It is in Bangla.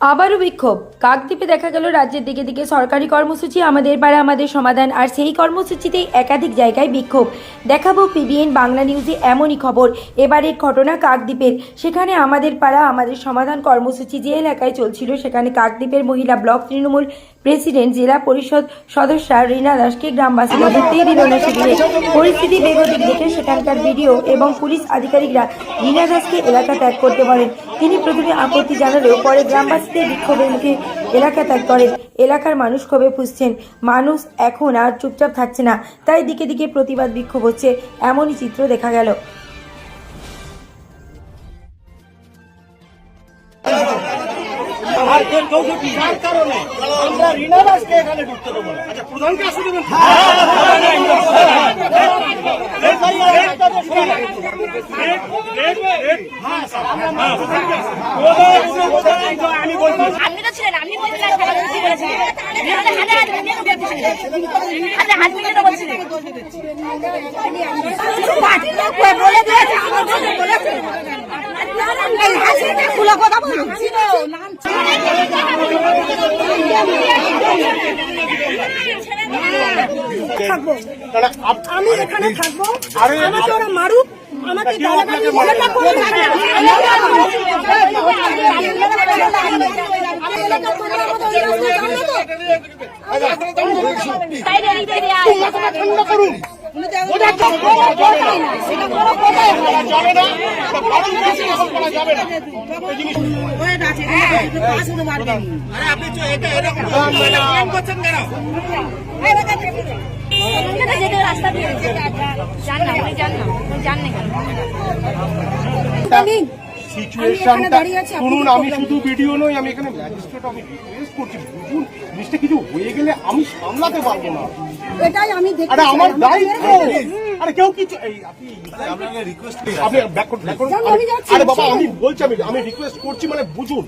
আবারও বিক্ষোভ। কাকদ্বীপে দেখা গেল রাজ্যের দিকে দিকে সরকারি কর্মসূচি, আমাদের পাড়া, আমাদের সমাধান, আর সেই কর্মসূচিতেই একাধিক জায়গায় বিক্ষোভ। দেখাবো পিবিএন বাংলা নিউজে এমনই খবর। এবারের ঘটনা কাকদ্বীপের। সেখানে আমাদের পাড়া, আমাদের সমাধান কর্মসূচি যে এলাকায় চলছিল, সেখানে কাকদ্বীপের মহিলা ব্লক তৃণমূল প্রেসিডেন্ট, জেলা পরিষদ সদস্য রীনা দাসকে গ্রামবাসীরা ঢুকতেই দিল না শিবিরে। পরিস্থিতি বেগতিক দেখে সেখানকার ভিডিও এবং পুলিশ আধিকারিকরা রীনা দাসকে এলাকা ত্যাগ করতে বলেন। তিনি প্রথমে আপত্তি জানালেও পরে গ্রামবাসীদের বিক্ষোভের মুখে এলাকা ত্যাগ করেন এলাকার মানুষ ক্ষোভে ফুসছেন মানুষ এখন আর চুপচাপ থাকছে না তাই দিকে দিকে প্রতিবাদ বিক্ষোভ হচ্ছে এমনই চিত্র দেখা গেল কারণে আমরা দাসকে এখানে ঢুকতে দেবো আচ্ছা প্রধানকে আসতে দেবেন আমি বলছি আপনি তো ছিলেন আপনি বলছিলেন সারা বুদ্ধি বলেছিলেন হাতে হাতে হাতে হাতে হাত মিলিয়ে তো বলছিলেন পার্টির লোক বলে দিয়েছে আমার বলে আমি এখানে থাকব। আমাকে ওরা মারুক। আমাকে ঠান্ডা করুন রাস্তা দিয়ে যান না। আপনি যান না যান না। কেন সিচুয়েশনটা দাঁড়িয়ে আছি, শুনুন আমি শুধু ভিডিও নই আমি এখানে ম্যাজিস্ট্রেট আমি রিকোয়েস্ট করছি বুঝুন জিনিসটা কিছু হয়ে গেলে আমি সামলাতে পারব না এটাই আমি দেখতে আরে আমার দায়িত্ব আরে কেউ কিছু এই আপনি আপনি ব্যাক করুন ব্যাক করুন আমি আরে বাবা আমি বলছি আমি আমি রিকোয়েস্ট করছি মানে বুঝুন